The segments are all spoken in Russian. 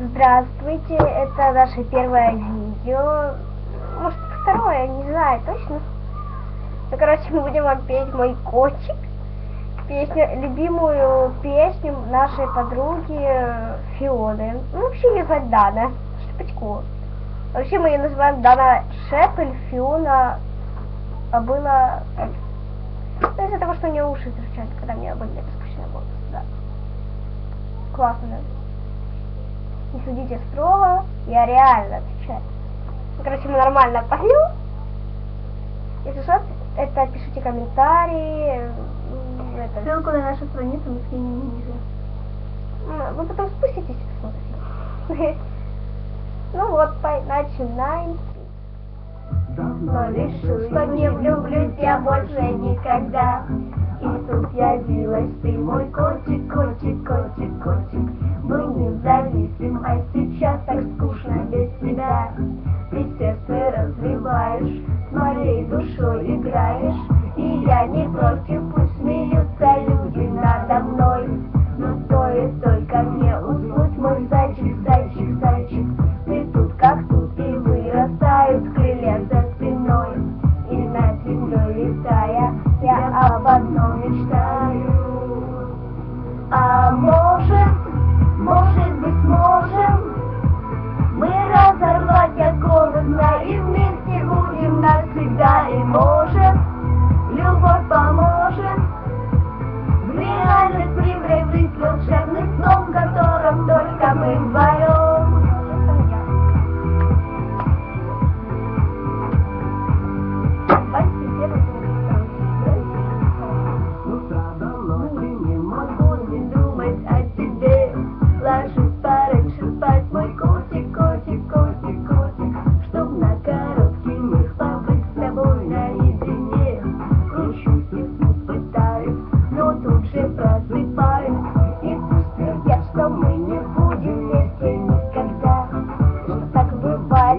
Здравствуйте, это наше первое видео. Может, второе, не знаю точно. Ну, короче, мы будем вам петь «Мой котик». Песню, любимую песню нашей подруги Фионы. Ну, вообще ее зовут Дана Шпачко. Вообще мы ее называем Дана Шепель, Фиона, а было... Ну, из-за того, что у нее уши торчат, когда мне были распущены волосы, да. Классно, да? Не судите строго, я реально отвечаю. Короче, мы нормально поем. Если что, это пишите комментарии. Это... Ссылку на нашу страницу мы скинем ниже. Вы потом спуститесь и посмотрите. Ну вот, начинаем. Но решил, что не влюблюсь я больше никогда. И тут явилась ты, мой котик, котик, не против,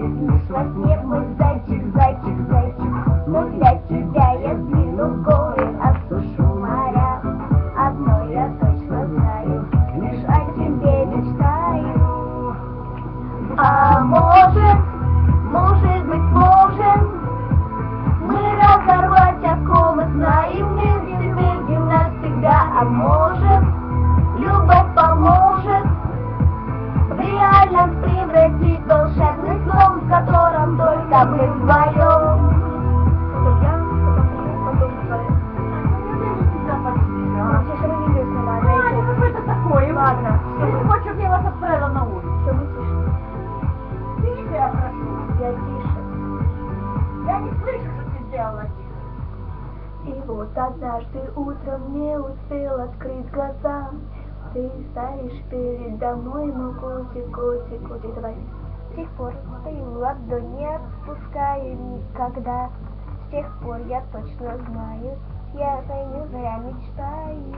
бывает лишь во И вот однажды утром не успел открыть глаза Ты стоишь передо мной, мой котик, котик, котик, давай С тех пор в ладони, не отпускаю никогда. С тех пор я точно знаю, я ним зря мечтаю.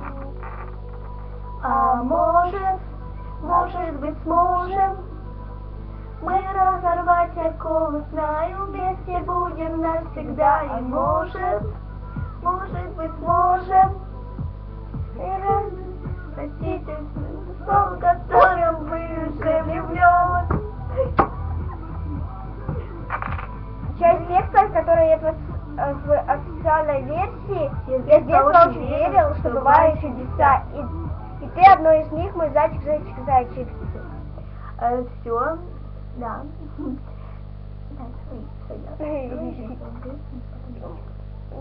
А может, может быть сможем Мы разорвать оковы сна и вместе будем навсегда И может, может быть сможем И раз, простите, сон, в котором вы уже влюблен Часть текста, который я э, в официальной версии, Я с детства очень верил, что бывают чудеса. И, и ты одно из них, мой зайчик, зайчик, зайчик. Все, да свои, свои.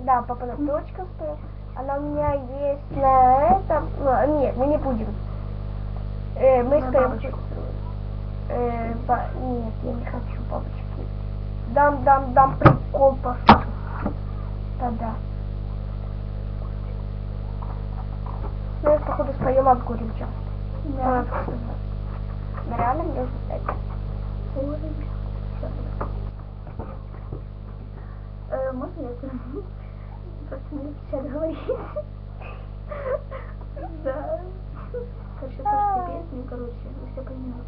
Да, папа на точка стоит. Она у меня есть на этом. Ну, нет, мы не будем. Э, мы На стоим. бабочку. Э, ба- Нет, я не хочу бабочки. Дам, дам, дам прикол послушай. Тогда. Ну, я, походу, споем об горе часто. Да. Мы реально не должны стать. Э, Можно я это? Просто мне сейчас говорить. Да. Короче, слушайте песню, короче, вы все поймете.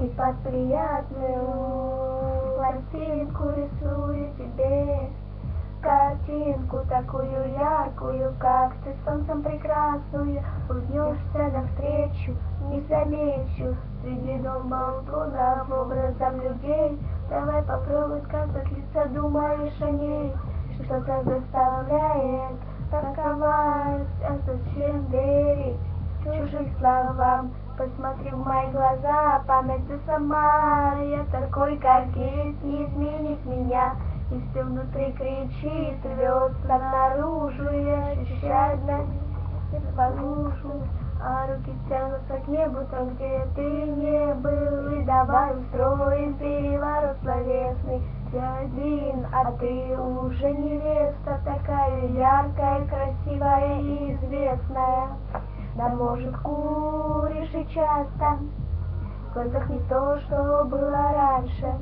И под приятную пластинку рисую тебе картинку такую яркую, как ты солнцем прекрасную. Улыбнешься навстречу, не замечу, среди дом балконов образом людей. Давай попробуй сказать лица, думаешь о ней, что-то заставляет токовать, а зачем верить чужим словам? Посмотри в мои глаза, память ты сама, я такой, как есть, не изменит меня. И все внутри кричит, рвется наружу, я ощущаю на лужу, а руки тянутся к небу, там, где ты не был, и давай устроим переворот словесный. Я один, а ты уже невеста, такая яркая, красивая и известная. Да может куришь и часто, в глазах не то, что было раньше.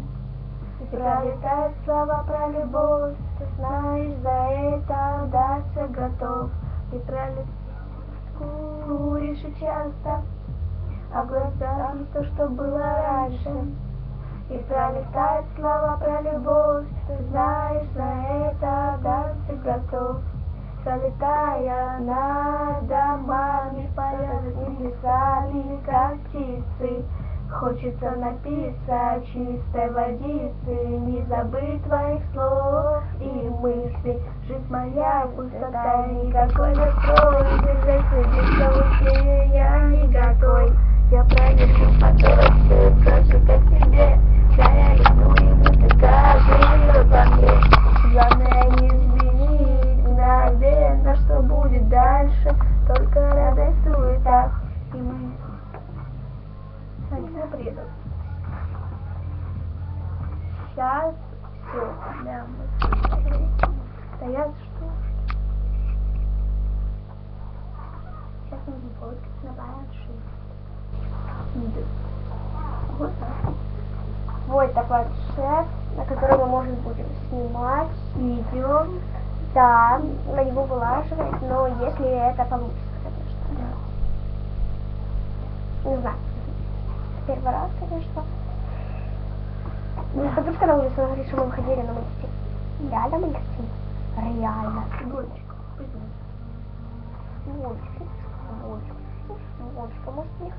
И пролетают слова про любовь, ты знаешь, за это отдаться готов. Куришь и часто, а в глазах не то, что было раньше. И пролетают слова про любовь, ты знаешь, за это отдаться готов. Пролетая над домами, полет небесами, как птицы, Хочется напиться чистой водицы, не забыть твоих слов и мыслей. Жизнь моя пустота, никакой настрой, держать среди я не готов. Я пронесу поток, Сейчас все, да, мы стоят, что? Сейчас нужно фоткать на планшет. Вот так. Вот такой планшет, на котором мы можем будем снимать. Видео. Да, на него вылаживать, но если это получится, конечно. Не знаю. Первый раз, конечно. Ну, подружка на улице говорит, что мы выходили на магазин. Реально магазин? Реально. Футбольчик. Пойдем. Волочка, Волочка, Волочка, может не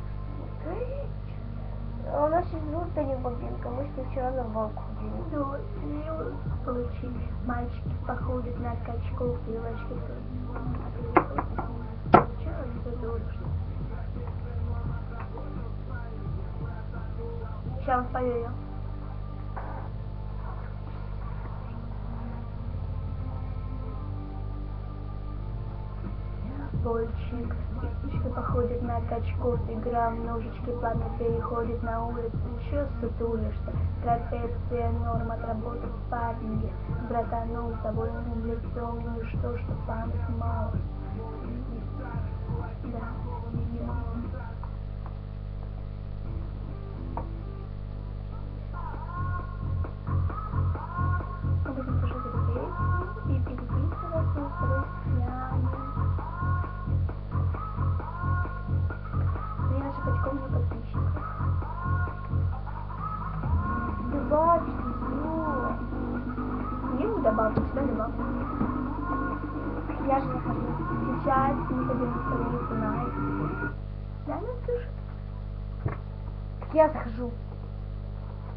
У нас есть звезды не бабинка, мы с ней вчера на волку ходили. Ну, ну, получи. Мальчики походят на качков, девочки тоже. Сейчас спою Больчик, птичка походит на качков, игра в ножички, пламя переходит на улицу, чё сутулишься? Трапеция, норма отработать в паринге, братанул с довольным лицом, ну и что, что память мало. Да. Мы Не не сюда добавьте. Я же нахожу. Сейчас ходим на страницу Найк. Да, ну ты ж. Я захожу.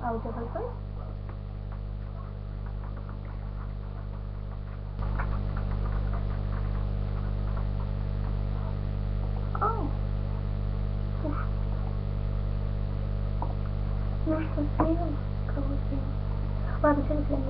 А у тебя. Уф. Ну что, съел? Кого съел? Ладно, все, до.